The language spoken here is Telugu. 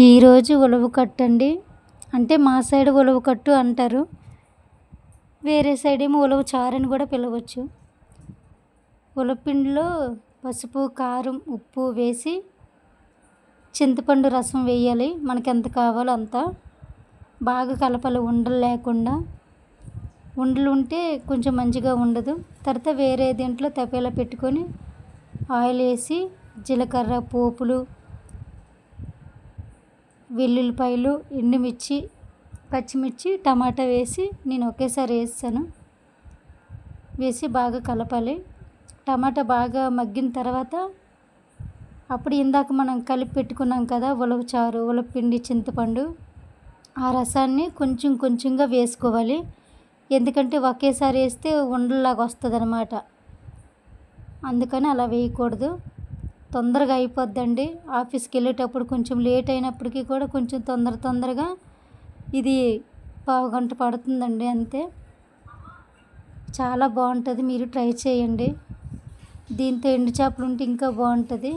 ఈరోజు ఉలవ కట్టు అండి అంటే మా సైడ్ ఉలవ కట్టు అంటారు. వేరే సైడ్ ఏమో ఉలవ చారు అని కూడా పిలవచ్చు. ఉలవపిండిలో పసుపు కారం ఉప్పు వేసి చింతపండు రసం వేయాలి. మనకి ఎంత కావాలో అంత. బాగా కలపాలి ఉండలు లేకుండా. ఉండలు ఉంటే కొంచెం మంచిగా ఉండదు. తర్వాత వేరే దీంట్లో తపేలా పెట్టుకొని ఆయిల్ వేసి జీలకర్ర పోపులు వెల్లుల్లిపాయలు ఎండుమిర్చి పచ్చిమిర్చి టమాటా వేసి నేను ఒకేసారి వేస్తాను. వేసి బాగా కలపాలి. టమాటా బాగా మగ్గిన తర్వాత అప్పుడు ఇందాక మనం కలిపి పెట్టుకున్నాం కదా ఉలవ చారు ఉలవపిండి చింతపండు ఆ రసాన్ని కొంచెం కొంచెంగా వేసుకోవాలి. ఎందుకంటే ఒకేసారి వేస్తే ఉండలాగా వస్తుంది అనమాట అందుకని అలా వేయకూడదు. తొందరగా అయిపోద్దండి. ఆఫీస్కి వెళ్ళేటప్పుడు కొంచెం లేట్ అయినప్పటికీ కూడా కొంచెం తొందర తొందరగా ఇది పావు గంట పడుతుందండి అంతే. చాలా బాగుంటుంది. మీరు ట్రై చేయండి. దీంతో ఎండు చేపలు ఉంటే ఇంకా బాగుంటుంది.